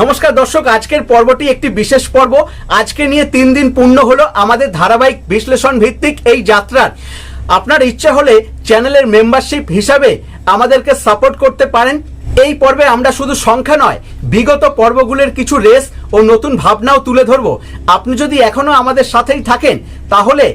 নমস্কার দর্শক, আজকের পর্বটি একটি বিশেষ পর্ব। আজকে নিয়ে তিন দিন পূর্ণ হলো আমাদের ধারাবাহিক বিশ্লেষণ ভিত্তিক এই যাত্রার। আপনার ইচ্ছা হলে চ্যানেলের মেম্বারশিপ হিসাবে আমাদেরকে সাপোর্ট করতে পারেন। এই পর্বে আমরা শুধু সংখ্যা নয়, বিগত পর্বগুলোর কিছু রেস ও নতুন ভাবনাও তুলে ধরবো। আপনি যদি এখনও আমাদের সাথেই থাকেন, তাহলে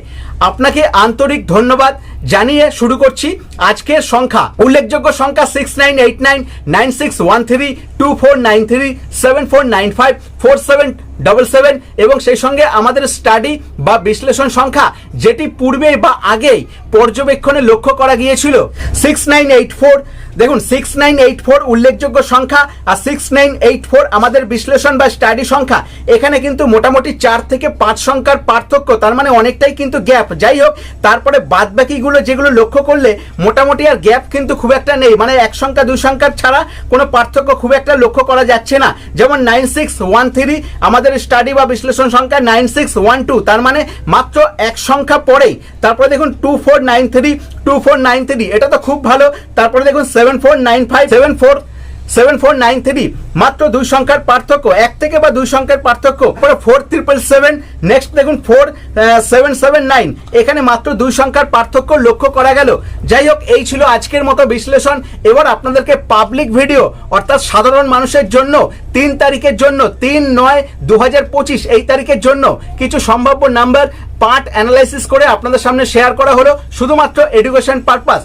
আপনাকে আন্তরিক ধন্যবাদ জানিয়ে শুরু করছি আজকের সংখ্যা। উল্লেখযোগ্য সংখ্যা six nine eight nine nine six one three two four nine three seven four nine five four seven double seven এবং সেই সঙ্গে আমাদের স্টাডি বা বিশ্লেষণ সংখ্যা যেটি পূর্বে বা আগেই পর্যবেক্ষণে লক্ষ্য করা গিয়েছিল। সিক্স নাইন এইট ফোর দেখুন সিক্স নাইন এইট ফোর উল্লেখযোগ্য সংখ্যা আর সিক্স নাইন এইট ফোর আমাদের বিশ্লেষণ বা স্টাডি সংখ্যা। এখানে কিন্তু মোটামুটি চার থেকে পাঁচ সংখ্যার পার্থক্য, তার মানে অনেকটাই কিন্তু গ্যাপ যাই হোক, তারপরে বাদ বাকিগুলো যেগুলো লক্ষ্য করলে মোটামুটি আর গ্যাপ কিন্তু খুব একটা নেই। মানে এক সংখ্যা, দুই সংখ্যার ছাড়া কোনো পার্থক্য খুব একটা লক্ষ্য করা যাচ্ছে না। যেমন নাইন সিক্স ওয়ান থ্রি আমাদের স্টাডি বা বিশ্লেষণ সংখ্যা নাইন সিক্স ওয়ান টু তার মানে মাত্র এক সংখ্যা পরেই তারপরে দেখুন two four nine three two four nine three এটা তো খুব ভালো। তারপরে দেখুন seven four nine five seven four seven four nine three মাত্র দুই সংখ্যার পার্থক্য, এক থেকে বা দুই সংখ্যার পার্থক্য পরে ফোর ট্রিপল সেভেন নেক্সট দেখুন ফোর সেভেন সেভেন নাইন এখানে মাত্র দুই সংখ্যার পার্থক্য লক্ষ্য করা গেল। যাই হোক, এই ছিল আজকের মতো বিশ্লেষণ। এবার আপনাদেরকে পাবলিক ভিডিও অর্থাৎ সাধারণ মানুষের জন্য, তিন তারিখের জন্য, তিন নয় দু এই তারিখের জন্য কিছু সম্ভাব্য নাম্বার পার্ট অ্যানালাইসিস করে আপনাদের সামনে শেয়ার করা হলো, শুধুমাত্র এডুকেশন পারপাস